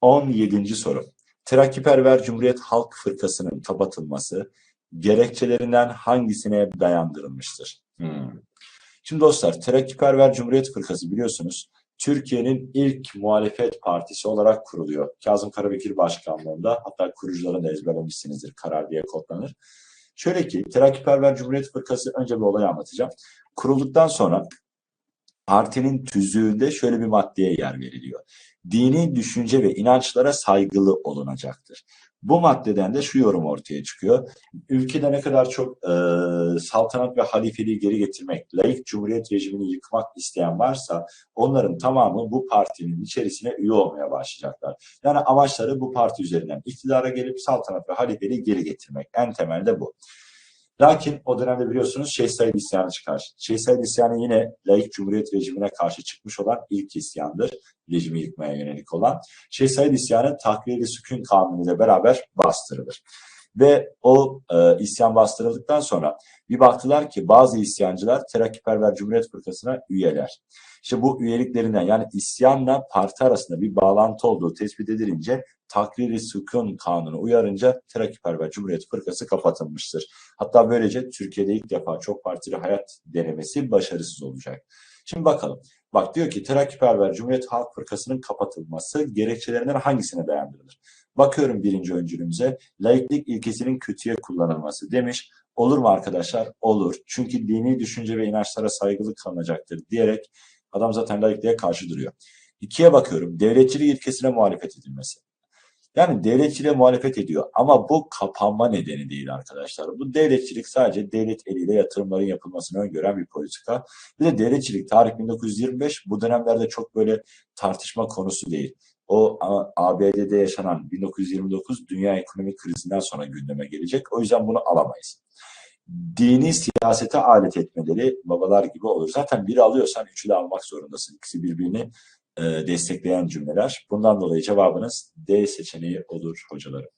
17. soru. Terakkiperver Cumhuriyet Halk Fırkası'nın kapatılması gerekçelerinden hangisine dayandırılmıştır? Hmm. Şimdi dostlar, Terakkiperver Cumhuriyet Fırkası biliyorsunuz Türkiye'nin ilk muhalefet partisi olarak kuruluyor. Kazım Karabekir başkanlığında hatta kurucuların da ezberlemişsinizdir karar diye kodlanır. Şöyle ki Terakkiperver Cumhuriyet Fırkası önce bir olayı anlatacağım. Kurulduktan sonra partinin tüzüğünde şöyle bir maddeye yer veriliyor. Dini düşünce ve inançlara saygılı olunacaktır. Bu maddeden de şu yorum ortaya çıkıyor. Ülkede ne kadar çok e, saltanat ve halifeliği geri getirmek, laik cumhuriyet rejimini yıkmak isteyen varsa onların tamamı bu partinin içerisine üye olmaya başlayacaklar. Yani amaçları bu parti üzerinden iktidara gelip saltanat ve halifeliği geri getirmek. En temelde bu. Lakin o dönemde biliyorsunuz Şeyh Said isyanı çıkar. Şeyh Said isyanı yine laik cumhuriyet rejimine karşı çıkmış olan ilk isyandır. Rejimi yıkmaya yönelik olan. Şeyh Said isyanı takviyeli sükun kanunu ile beraber bastırılır. Ve o e, isyan bastırıldıktan sonra bir baktılar ki bazı isyancılar Terakkiperver Cumhuriyet Fırkası'na üyeler. İşte bu üyeliklerinden yani isyanla parti arasında bir bağlantı olduğu tespit edilince takriri sükun kanunu uyarınca Terakkiperver Cumhuriyet Fırkası kapatılmıştır. Hatta böylece Türkiye'de ilk defa çok partili hayat denemesi başarısız olacak. Şimdi bakalım. Bak diyor ki Terakkiperver Cumhuriyet Halk Fırkası'nın kapatılması gerekçelerinden hangisine dayandırılır? Bakıyorum birinci öncülümüze. Laiklik ilkesinin kötüye kullanılması demiş. Olur mu arkadaşlar? Olur. Çünkü dini düşünce ve inançlara saygılı kalınacaktır diyerek adam zaten laikliğe karşı duruyor. İkiye bakıyorum. Devletçilik ilkesine muhalefet edilmesi. Yani devletçiliğe muhalefet ediyor ama bu kapanma nedeni değil arkadaşlar. Bu devletçilik sadece devlet eliyle yatırımların yapılmasını öngören bir politika. Bir de devletçilik tarih 1925 bu dönemlerde çok böyle tartışma konusu değil. O ABD'de yaşanan 1929 dünya ekonomik krizinden sonra gündeme gelecek. O yüzden bunu alamayız. Dini siyasete alet etmeleri babalar gibi olur. Zaten biri alıyorsan üçü de almak zorundasın. İkisi birbirini e, destekleyen cümleler. Bundan dolayı cevabınız D seçeneği olur hocalarım.